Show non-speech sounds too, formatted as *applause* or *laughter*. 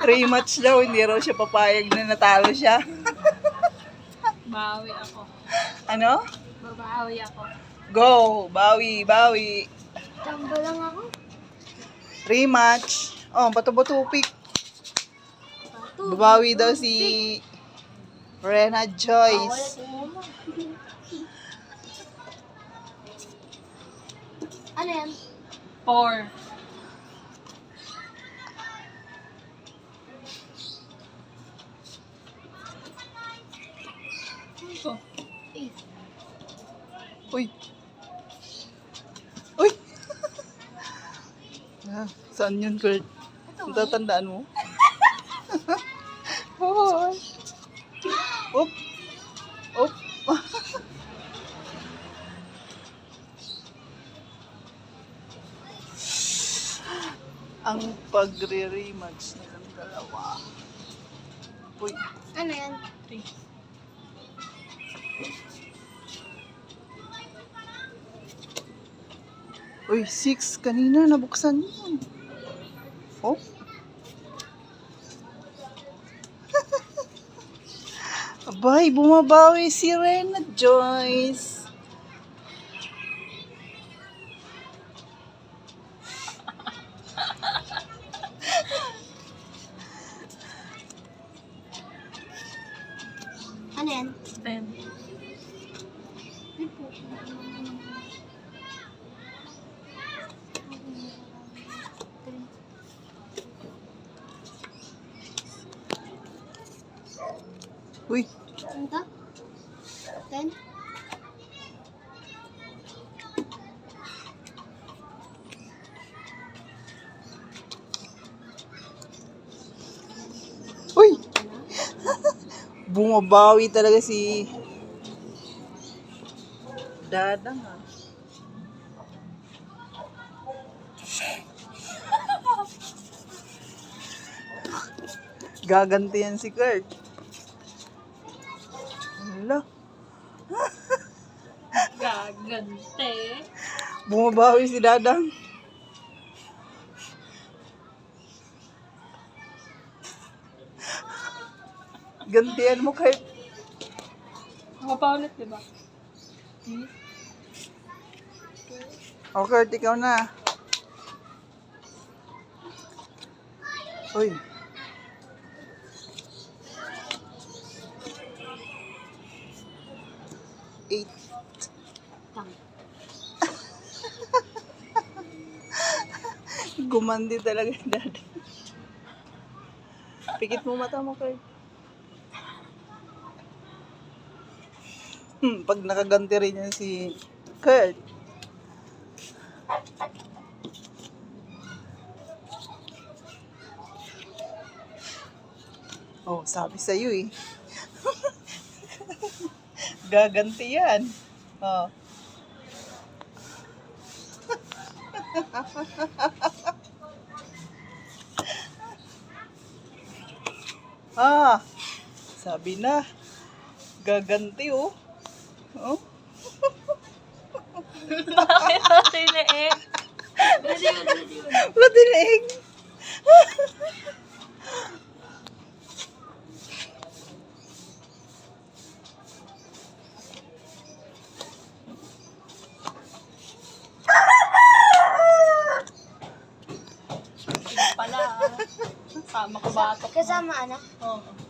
Rematch daw, hindi raw siya papayag na natalo siya. Bawi ako. Ano? Babawi ako. Go! Bawi, bawi. Tamba lang ako. Rematch. Oh, bato-bato pick. Babawi daw si Rena Joyce. Ano yan? Four. Uy. Uy. *laughs* ah, saan yun, Kurt? Ang tatandaan mo? *laughs* Hoy. Oop. Oop. *laughs* Ang pagre-rematch nilang dalawa. Uy. Ano yan? three. Uy, six. Kanina nabuksan yun. Oh. *laughs* Abay, bumabawi si Rena Joyce. Ano yan? Ten. Ay Uy, Ano to? Ten? uy. *laughs* Bumabawi talaga si Dadang ah. *laughs* Gaganti yan si Kurt. Hala, Gagante. bumabawi si Dadang. Gantian mo Kurt. Ako pa ulit, di ba? O Kurt, ikaw na. Uy. Eight. Tang. *laughs* Gumandi talaga dada. Pikit mo mata mo, Kurt. Hmm, pag nakaganti rin yan si Kurt. Oh, sabi sa'yo eh. *laughs* Gaganti yan. Oh. *laughs* Ah, sabi na. Gaganti oh. Oh, *laughs* Bakit ako tiniig? *laughs* matinig. Pala, ah. Sama ko batok. Kasama anak? Oo.